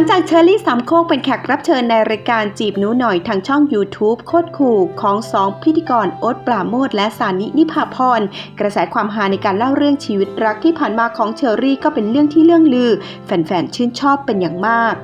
ลังจากเชอรี่สามโคกเป็นแขกรับเชิญในรายการจีบหนูหน่อยทางช่อง YouTube โคตรคูลของสองพิธีกรโอ๊ตปราโมทและสานินิพาพร กระแสความฮาในการเล่าเรื่องชีวิตรักที่ผ่านมาของเชอรี่ก็เป็นเรื่องที่เรื่องลือ แฟนๆ ชื่นชอบเป็นอย่างมาก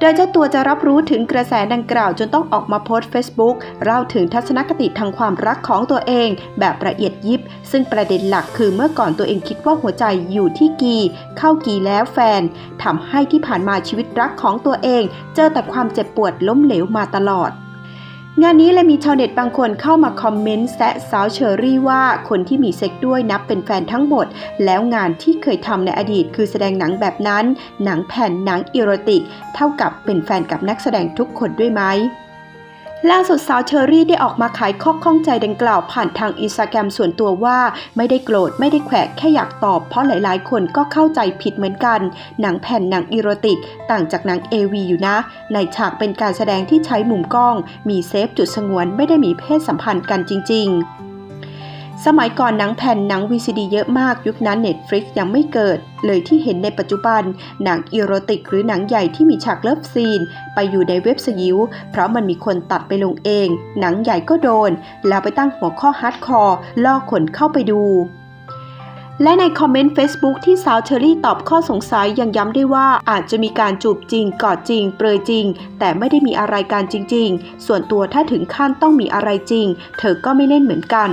โดยเจ้าตัวจะรับรู้ถึงกระแสดังกล่าวจนต้องออกมาโพสต์ Facebook เล่าถึงทัศนคติทางความรักของตัวเอง แบบละเอียดยิบ ซึ่งประเด็นหลักคือเมื่อก่อนตัวเองคิดว่าหัวใจอยู่ที่กี เข้ากีแล้วแฟนทำให้ที่ผ่านมาชีวิตรักของตัวเอง เจอแต่ความเจ็บปวดล้มเหลวมาตลอด งานนี้เลยมีชาวเน็ตบางคนเข้ามาคอมเมนต์แซะสาวเชอรี่ว่าคนที่มีเซ็กด้วยนับเป็นแฟนทั้งหมด แล้วงานที่เคยทำในอดีตคือแสดงหนังแบบนั้น หนังแผ่นหนังอีโรติก เท่ากับเป็นแฟนกับนักแสดงทุกคนด้วยไหม ล่าสุดสาวเชอรี่ได้ออกมาขายข้อข้องใจดังกล่าวผ่านทางอินสตาแกรมส่วนตัวว่า ไม่ได้โกรธไม่ได้แขวะแค่อยากตอบเพราะหลายๆ คนก็เข้าใจผิดเหมือนกัน หนังแผ่นหนังอีโรติก ต่างจากหนัง AV อยู่นะ ในฉากเป็นการแสดงที่ใช้มุมกล้อง มีเซฟจุดสงวนไม่ได้มีเพศสัมพันธ์กันจริง ๆ สมัยก่อนหนังแผ่นหนัง VCD เยอะมากยุคนั้น Netflix ยังไม่เกิด เลยที่เห็นในปัจจุบัน หนังอีโรติก หรือหนังใหญ่ที่มีฉากเลิฟซีน ไปอยู่ในเว็บสยิว เพราะมันมีคนตัดไปลงเอง หนังใหญ่ก็โดน แล้วไปตั้งหัวข้อฮาร์ดคอร์ล่อคนเข้าไปดู และในคอมเมนต์ Facebook ที่สาวเชอรี่ตอบข้อสงสัยยังย้ำได้ว่าอาจจะมีการจูบจริงกอดจริง เปรยจริง แต่ไม่ได้มีอะไรการจริง ๆ ส่วนตัวถ้าถึงขั้นต้องมีอะไรจริง เธอก็ไม่เล่นเหมือนกัน